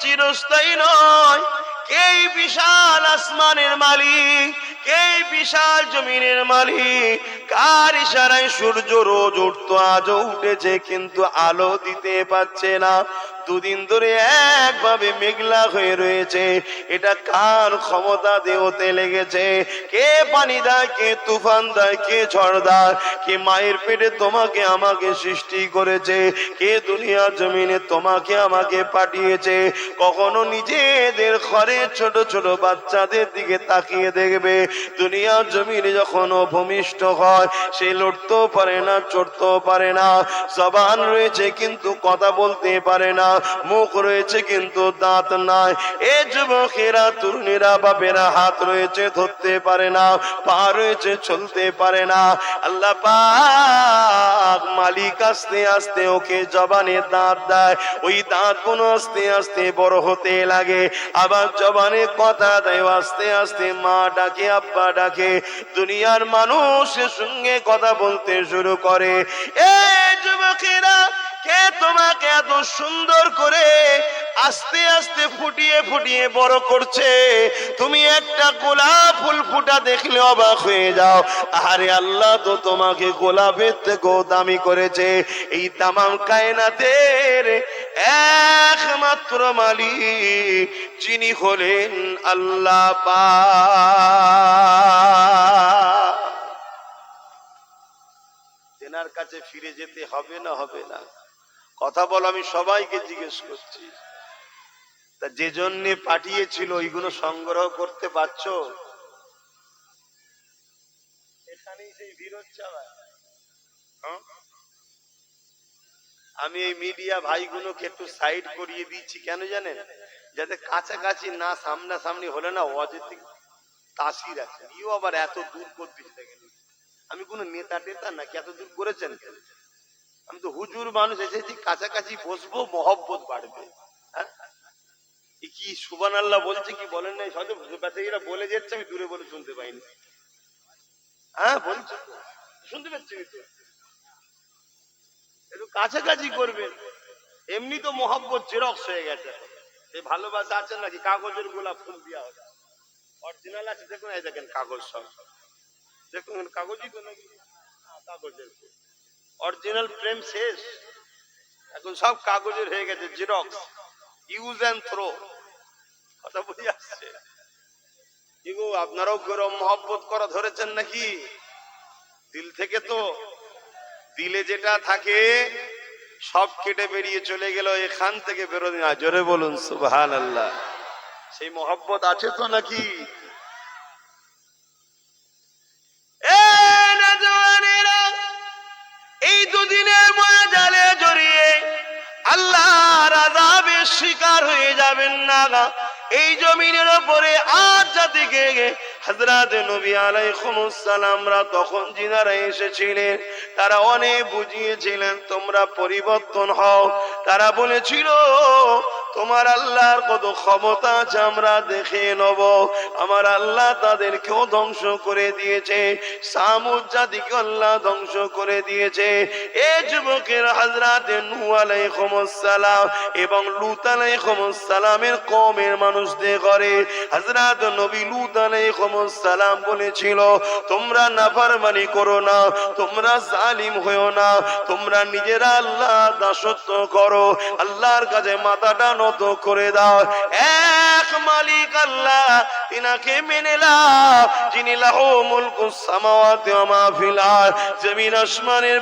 চিরস্থায়ী নয়। এই বিশাল আসমানের মালিক কে এই বিশাল জমিনের মালিক। কার ইশারায় সূর্য রোজ উঠতো, আজও উঠেছে, কিন্তু আলো দিতে পারছে না। দুদিন ধরে একভাবে মেঘলা হয়ে রয়েছে। এটা কার ক্ষমতা দেওতে লেগেছে? কে পানি দেয়, কে তুফান দেয়, কে ঝড় দেয়? কে মায়ের পেটে তোমাকে আমাকে সৃষ্টি করেছে? কে দুনিয়া জমিনে তোমাকে আমাকে পাঠিয়েছে? কখনো নিজেদের ঘরে ছোট ছোট বাচ্চাদের দিকে তাকিয়ে দেখবে। দুনিয়া জমিনে যখন ভূমিষ্ঠ হয়, সে লড়তেও পারে না, চড়তেও পারে না। জবান রয়েছে, কিন্তু কথা বলতে পারে না। মুখ রয়েছে কিন্তু দাঁত নাই। এ যুবকেরা তরুণীরা, বাপেরা হাত রয়েছে ধরতে পারে না, পা রয়েছে চলতে পারে না। আল্লাহ পাক মালিক আস্তে আস্তে ওকে জবানে দাঁত দেয়। ওই দাঁতগুলো আস্তে আস্তে বড় হতে লাগে। আবার জবানে কথা দেয়, আস্তে আস্তে মা ডাকে, আব্বা ডাকে। দুনিয়ার মানুষের সঙ্গে কথা বলতে শুরু করে। এ যুবকেরা কে তোমাকে এত সুন্দর করে আস্তে আস্তে ফুটিয়ে ফুটিয়ে বড় করছে? তুমি একটা গোলাপ ফুল ফুটা দেখলে অবাক হয়ে যাও। আরে আল্লাহ তো তোমাকে গোলাপের থেকেও দামি করেছে। এই তামাম কায়নাতের একমাত্র মালিক যিনি হলেন আল্লাহ পা তেনার কাছে ফিরে যেতে হবে না হবে না। কথা বল, আমি সবাইকে জিজ্ঞেস করছি তা যে জন্য পাঠিয়েছিল ওইগুলো সংগ্রহ করতে পারছ। হ্যাঁ? আমি এই মিডিয়া ভাইগুলোকে একটু সাইড করিয়ে দিচ্ছি, কেন জানেন যাতে কাছাকাছি না, সামনাসামনি হলে না অযথি তাসির আছে ইও আবার এত দূর দেখেন আমি কোনো নেতা টেতা নাকি এত দূর করেছেন কেন? আমি তো হুজুর মানুষ এসেছি কাছাকাছি বসবো মহব্বত বাড়বে। হ্যাঁ? কি সুবান আল্লাহ বলছে কি বলেন নাই? হয়তো এরা বলে যাচ্ছে আমি দূরে বলে শুনতে পাইনি। হ্যাঁ বলছে শুনতে পাচ্ছি তো? একটু কাছাকাছি করবেন এমনি তো মহব্বত জেরক্স হয়ে গেছে। এই ভালোবাসা আছে নাকি? কাগজের গোলাপ ফুল দেওয়া হচ্ছে অরিজিনাল আছে দেখুন এই দেখেন কাগজ সব। দেখুন কাগজই তো নাকি? হ্যাঁ, কাগজের অরিজিনাল প্রেম শেষ। এখন সব কাগজের হয়ে গেছে জেরক্স ইউজ অ্যান্ড থ্রো কথা বুঝে আসছে? আপনারাও গরম মহব্বত করা ধরেছেন নাকি? দিল থেকে তো, দিলে যেটা থাকে, সব কেটে বেরিয়ে চলে গেল এখান থেকে বেরোনি। না জোরে বলুন সুবহান আল্লাহ সেই মহব্বত আছে তো নাকি? শিকার হয়ে যাবেন না এই জমিনের ওপরে আর জাতিকে হজরত নবী আলাইহিস সালামরা তখন যিনারা এসেছিলেন। তারা অনেক বুঝিয়েছিলেন, তোমরা পরিবর্তন হও। তারা বলেছিল তোমার আল্লাহর কত ক্ষমতা আছে আমরা দেখে নেব। আমার আল্লাহ তাদেরকেও ধ্বংস করে দিয়েছে। সামুদ জাতিকে আল্লাহ ধ্বংস করে দিয়েছে। এ যুবকের হাজরাত নূ আলাইহিস সালাম এবং লুত আলাইহিস সালামের কওমের মানুষদের ঘরে হযরত নবী লুত আলাইহিস সালাম বলেছিল, তোমরা নাফরমানি করো না, তোমরা জালিম হয়েও না, তোমরা নিজেরা আল্লাহ দাসত্ব করো। আল্লাহর কাছে মাথাটা নত করে দাও। মালিক আল্লাহ, তিনাকে মেনে লাও যিনি জমিন আসমানের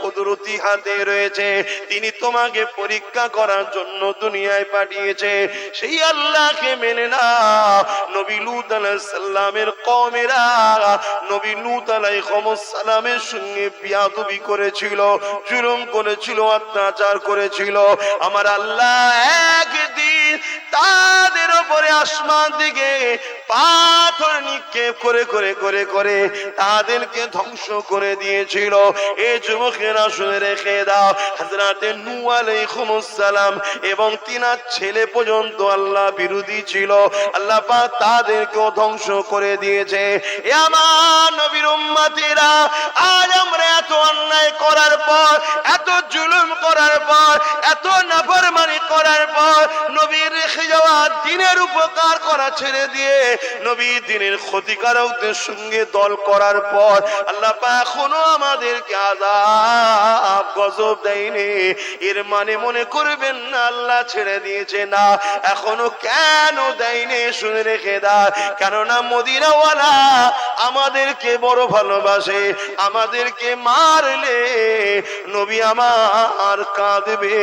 কুদরতি হাতে রয়েছে, তিনি তোমাকে পরীক্ষা করার জন্য দুনিয়ায় পাঠিয়েছে। সেই আল্লাহকে মেনে নাও। নবী লূত আলাইহিস সালামের কওমেরা, নবী লূত আলাইহিস সালামের সঙ্গে বিয়াদবি করেছিল, জুলুম করেছিল, অত্যাচার করেছিল। আমার আল্লাহ একদিন তাদের ওপরে আসমান দিকে পাথর নিক্ষেপ করে করে করে করে তাদেরকে ধ্বংস করে দিয়েছিল। এ যুবকেরা শুনে রেখে দাও হাজরাতে নূ এবং তিনার ছেলে পর্যন্ত আল্লাহ বিরোধী ছিল। আল্লাহ পাক তাদেরকেও ধ্বংস করে দিয়েছে। এ আমার নবীর আজ আমরা এত অন্যায় করার পর, এত জুলুম করার পর, এত নাফরমানি করার পর উপকার করা ছেড়ে দিয়ে নবী দিনের ক্ষতিকারকদের সঙ্গে দল করার পর আল্লাহ এখনও আমাদেরকে আজাব গজব দেয়নি। এর মানে মনে করবেন না, আল্লাহ ছেড়ে দিয়েছে না। এখনও কেন দেয়নি, শুনে রেখে দা কেননা মদিনাওয়ালা আমাদেরকে বড় ভালোবাসে, আমাদেরকে মারলে নবী আমার কাঁদবে।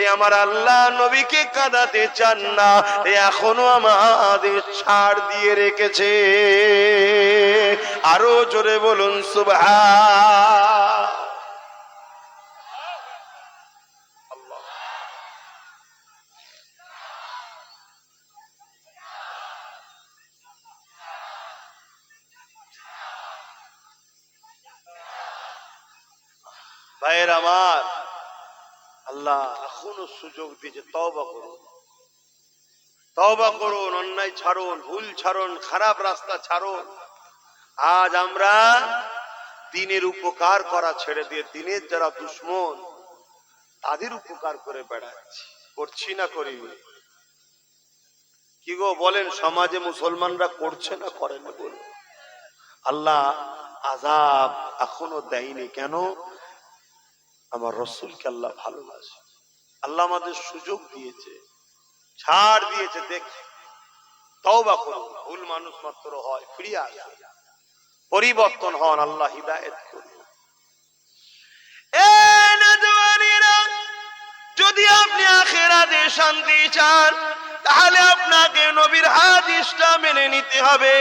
এই আমার আল্লাহ নবীকে কাঁদাতে চান না, এ এখনও আমাদের ছাড় দিয়ে রেখেছে। আরও জোরে বলুন ভাইয়ের আমার আল্লাহ এখনও সুযোগ দিয়েছে তওবা করুন। তওবা করুন, অন্যায় ছাড়ুন, ভুল ছাড়ুন, খারাপ রাস্তা ছাড়ুন। আজ আমরা দিনের উপকার করা ছেড়ে দিয়ে দিনের যারা দুশ্মন, তাদের উপকার করে বেড়াচ্ছি। করছি না করি কি গো বলেন, সমাজে মুসলমানরা করছে না করে না বলুন। আল্লাহ আজাব এখনও দেয়নি। কেন? আমার রসুলকে আল্লাহ ভালোবাসে। আল্লাহ আমাদের সুযোগ দিয়েছে। ছাড় দিয়েছে দেখ তওবা করুন, ভুল মানুষ মাত্র হয় ফিরে আসুন। পরিবর্তন হন, আল্লাহ হিদায়ত করুন। যদি আপনি আখেরাতে শান্তি চান, তাহলে আপনাকে নবীর হাদিসটা মেনে নিতে হবে।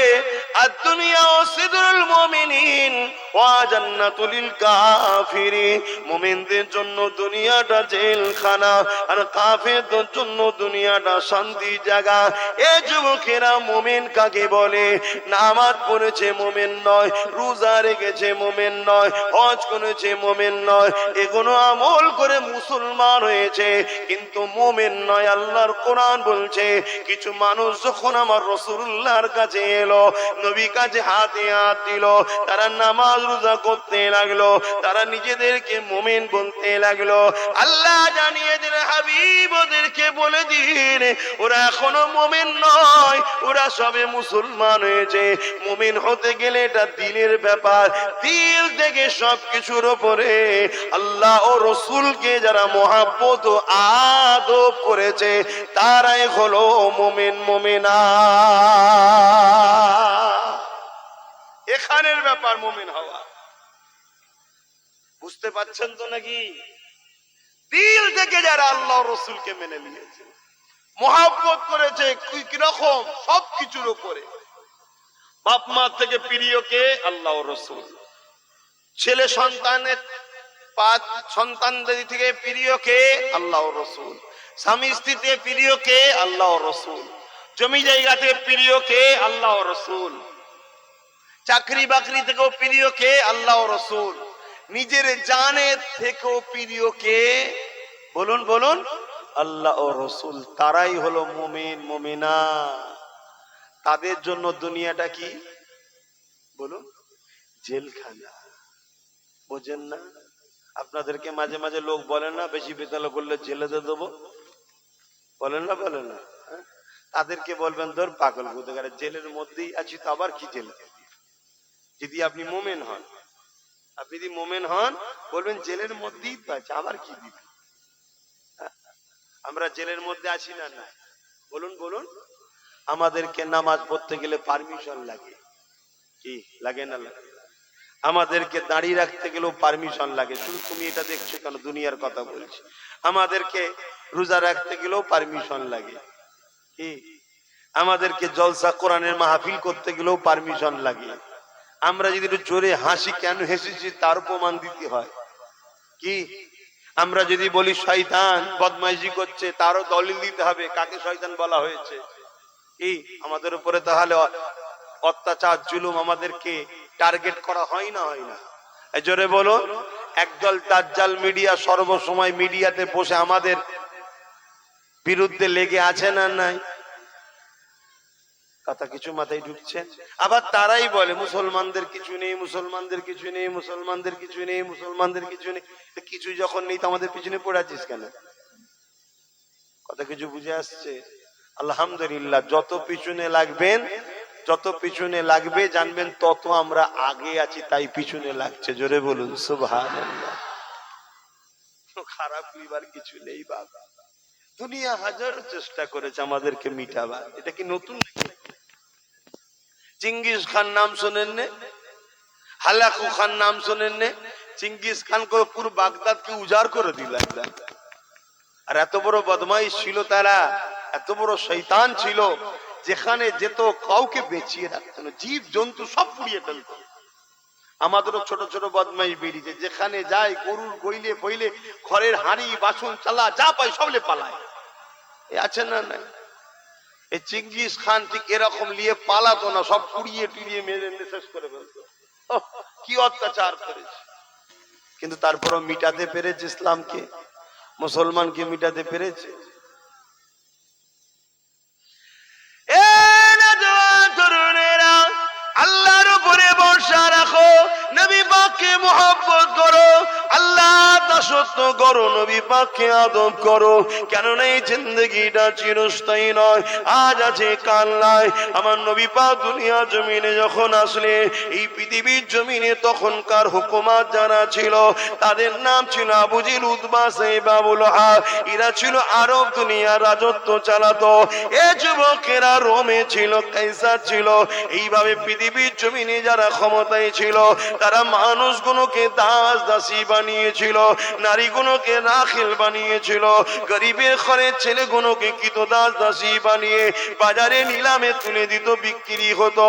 আর দুনিয়া ও সিদরুল মুমিনিন ওয়া জান্নাতুল কাফিরিন মুমিনদের জন্য দুনিয়াটা জেলখানা, আর কাফেরদের জন্য দুনিয়াটা শান্তি জায়গা। এ যুবকেরা মুমিন কাকে বলে? নামাজ পড়েছে মুমিন নয়। এগুলো আমল করে মুসলমান হয়েছে, কিন্তু মুমিন নয়, আল্লাহর কোরআন বলছে, কিছু মানুষ যখন আমার রসুল্লাহর কাছে এলো, নবী কাছে হাতে হাত দিল, তারা নামাজ রোজা করতে লাগল, তারা নিজেদেরকে মুমিন বলতে লাগল। আল্লাহ জানিয়ে দিন হাবিব ওদেরকে বলে দিন, ওরা এখনও মুমিন নয়, ওরা সবে মুসলমান হয়েছে। মুমিন হতে গেলে এটা দিলের ব্যাপার, দিল থেকে সবকিছুর ওপরে আল্লাহ ও রসুলকে যারা মহাব্বত ও আদব করেছে, তারাই হলো মোমেন, মুমিনা। এখানের ব্যাপার মুমিন হওয়া। বুঝতে পারছেন তো নাকি? দিল থেকে যারা আল্লাহ রসুলকে মেনে নিয়েছে, মহাব্বত করেছে কীরকম সব কিছুর উপরে। বাপ মা থেকে প্রিয় কে? আল্লাহ রসুল। ছেলে সন্তানের পাঁচ সন্তানদের থেকে প্রিয় কে? আল্লাহ রসুল। স্বামী স্ত্রী থেকে প্রিয় কে? আল্লাহ রসুল। জমি জায়গাতে প্রিয় কে? আল্লাহ রসুল। চাকরি বাকরি থেকেও প্রিয় কে? আল্লাহ রসুল। নিজের জানের থেকেও প্রিয় কে? বলুন বলুন। আল্লাহ ও রসুল, তারাই হলো মুমিন, মুমিনা। তাদের জন্য দুনিয়াটা কি? বলুন। জেলখানা। বোঝেন না? আপনাদেরকে মাঝে মাঝে লোক বলে না, বেশি বিদ্যালয় করলে জেলে দিয়ে দেবো? বলেন না বলেন না হ্যাঁ? তাদেরকে বলবেন, ধর পাগল বুধগারে জেলের মধ্যেই আছি, তো আবার কি জেলে? যদি আপনি মোমেন হন। আপনি যদি মোমেন হন, বলবেন জেলের মধ্যেই তো আছে, আবার কি দিবেন হ্যাঁ? আমরা জেলের মধ্যে আছি না না। বলুন বলুন। আমাদেরকে নামাজ পড়তে গেলে পারমিশন লাগে। কি? লাগে না লাগে? আমাদেরকে দাঁড়িয়ে রাখতে গেলেও পারমিশন লাগে। শুধু তুমি এটা দেখছ কেন? দুনিয়ার কথা বলছি। আমাদেরকে রোজা রাখতে গেলেও পারমিশন লাগে। কি? আমাদেরকে জলসা কোরআনের মাহফিল করতে গেলেও পারমিশন লাগে। আমরা যদি একটু জোরে হাসি কেন হেসেছি তার প্রমাণ দিতে হয়। কি? আমরা যদি বলি শয়তান বদমাইশি করছে, তারও দলিল দিতে হবে, কাকে শয়তান বলা হয়েছে? কি? আমাদের উপরে তাহলে অত্যাচার, জুলুম আমাদেরকে টার্গেট করা হয় না হয় না? এই জোরে বলো একদল দাজ্জাল মিডিয়া সর্বসময় মিডিয়াতে বসে আমাদের বিরুদ্ধে লেগে আছে না নাই? কথা কিছু মাথায় ঢুকছে। আবার তারাই বলে, মুসলমানদের কিছু নেই, মুসলমানদের কিছু নেই, মুসলমানদের কিছু নেই, মুসলমানদের কিছু নেই। কিছু যখন নেই, তো আমাদের পিছনে পড়ে আছিস কেন? কথা কিছু বুঝে আসছে? আলহামদুলিল্লাহ, যত পিছনে লাগবেন, যত পিছনে লাগবে, জানবেন তত আমরা আগে আছি, তাই পিছনে লাগছে। জোরে বলুন খারাপ কিছু নেই বাবা। দুনিয়া হাজার চেষ্টা করেছে আমাদেরকে মিটাবার। এটা কি নতুন? চিঙ্গিস খান নাম শোনেন নে হালাকু খান নাম শোনেন নে চিঙ্গিস খান করে পুরো বাগদাদকে উজাড় করে দিল একদম আর এত বড় বদমাইশ ছিল তারা, এত বড় শৈতান ছিল, যেখানে যেত কাউকে বেঁচিয়ে রাখতেন জীব জন্তু সব পুড়িয়ে ফেলত। আমাদেরও ছোট ছোট বদমাইশ বেরিয়েছে, যেখানে যায় গরুর গইলে ফইলে, ঘরের হাঁড়ি, বাসন, চালা, যা পায় সবলে পালায়। আছে না নাই? এই চিঙ্গিস খান ঠিক এরকম নিয়ে পালাতো না, সব পুড়িয়ে টুড়িয়ে মেরে শেষ করে ফেলতো। কি অত্যাচার করেছে। কিন্তু তারপরও মিটাতে পেরেছে ইসলামকে, মুসলমানকে মিটাতে পেরেছে। আল্লাহর উপরে ভরসা রাখো, নবী পাককে মোহাব্বত করো দাসত্ব করো, নবী পাককে আদব করো। কেননা এই জিন্দগিটা চিরস্থায়ী নয়, আজ আছে, কাল নাই। আমার নবী পাক দুনিয়া জমিনে যখন আসলে, এই পৃথিবীর জমিনে তখনকার হুকুমাত যারা ছিল, তাদের নাম ছিল আবুজির উদ্বা বাবুল হা এরা ছিল আরব দুনিয়া রাজত্ব চালাতো। এ যুবকেরা রোমে ছিল কাইসার ছিল। এইভাবে পৃথিবীর জমিনে যারা ক্ষমতায় ছিল, তারা মানুষগুলোকে দাস দাসী বানিয়েছিল। নারীগুলোকে রাখিল বানিয়েছিল। গরিবের ঘরের ছেলেগুলোকে কিত দাস বানিয়ে বাজারে নিলামে তুলে দিত, বিক্রি হতো।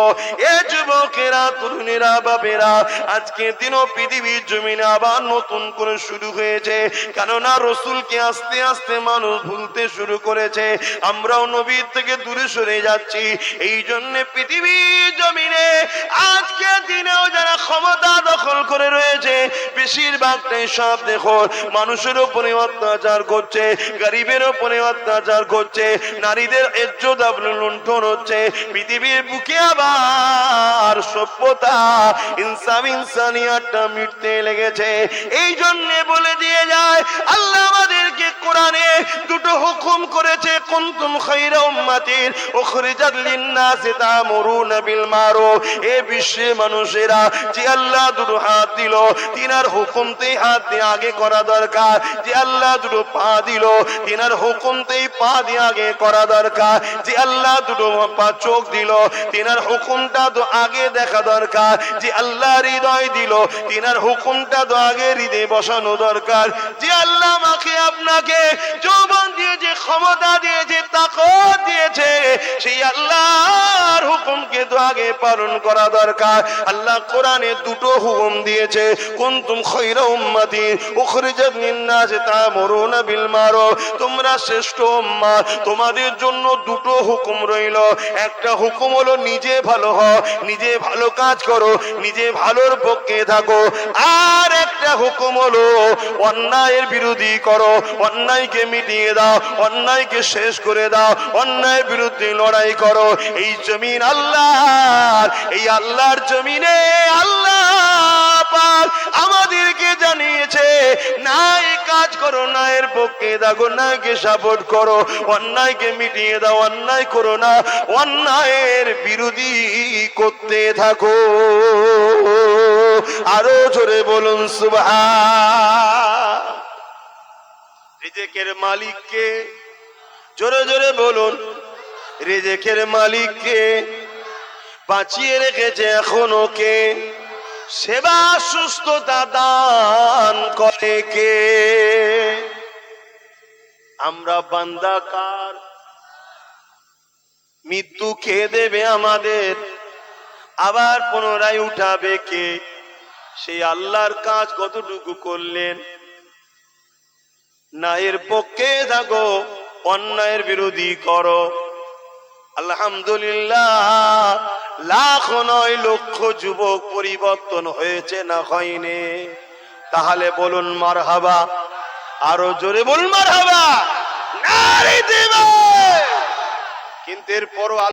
এ যুবকেরা, তরুণেরা বাবেরা আজকে দিনও পৃথিবীর জমিনে আবার নতুন করে শুরু হয়েছে। কেননা রসুলকে আস্তে আস্তে মানুষ ভুলতে শুরু করেছে। আমরাও নবীর থেকে দূরে সরে যাচ্ছি। এই জন্য পৃথিবীর জমিনে আজকে দিনেও যারা ক্ষমতা দখল করে রয়েছে, বেশিরভাগটাই সব দেখো মানুষের উপরে অত্যাচার করছে, গরিবের উপরে অত্যাচার করছে, নারীদের আপনার লুণ্ঠন হচ্ছে, পৃথিবীর বুকে আবার সভ্যতা ইনসাম ইনসানিয়াতটা মিটতে লেগেছে। এই জন্য বলে দিয়ে যায়, আল্লাহ আমাদেরকে কোরআনে দুটো হুকুম করেছে, কুনতুম বিল মারুফ এ বিশ্বে মানুষেরা যে আল্লাহ দুটো হাত দিল, তিনার হুকুমতেই হাত দিয়ে আগে করা দরকার, যে আল্লাহ দুটো পা দিল, তিনার হুকুমতেই পা দিয়ে আগে করা দরকার, যে আল্লাহ দুটো পা চোখ দিল, তিনার হুকুমটা তো আগে দেখা দরকার, যে আল্লাহ হৃদয় দিল, তিনার হুকুমটা তো আগে হৃদয় বসানো দরকার, যে আল্লাহ মাকে আপনাকে যৌবন ক্ষমতা দিয়েছে তাকত দিয়েছে, সেই আল্লাহর হুকুমকে তো আগে পালন করা দরকার। আল্লাহ কোরআনে দুটো হুকুম দিয়েছে, কুনতুম খায়রা উম্মাতিন উখরিজাত বিল তোমরা শ্রেষ্ঠ উম্মাহ তোমাদের জন্য দুটো হুকুম রইল। একটা হুকুম হলো, নিজে ভালো হও, নিজে ভালো কাজ করো, নিজে ভালোর পক্ষে থাকো। আর একটা হুকুম হলো, অন্যায়ের বিরোধী করো, অন্যায়কে মিটিয়ে দাও, অন্যায়কে শেষ করে দাও, অন্যায়ের বিরুদ্ধে লড়াই করো। এই জমিন আল্লাহ এই আল্লাহর জমিনে আল্লাহ আমাদেরকে জানিয়েছে, নাই কাজ করো না এর পক্ষে দেখো নাকে সাপোর্ট করো, অন্যায়কে মিটিয়ে দাও, অন্যায় করো না, অন্যায়ের বিরোধী করতে থাকো। আরও জোরে বলুন রিজেকের মালিককে জোরে জোরে বলুন, রিজেকের মালিককে বাঁচিয়ে রেখেছে এখনও কে? সেবা সুস্থতা দান করে কে? আমরা বান্দাকার মৃত্যু খেয়ে দেবে আমাদের? আবার পুনরায় উঠাবে কে? সেই আল্লাহর কাজ কতটুকু করলেন? ন্যায়ের পক্ষে থাকো, অন্যায়ের বিরোধী করো। আলহামদুলিল্লাহ, লাখ নয় লক্ষ যুবক পরিবর্তন হয়েছে না হয়নি। তাহলে বলুন মার হাবা আরও জোরে বলুন মার হাবা কিন্তু এরপরও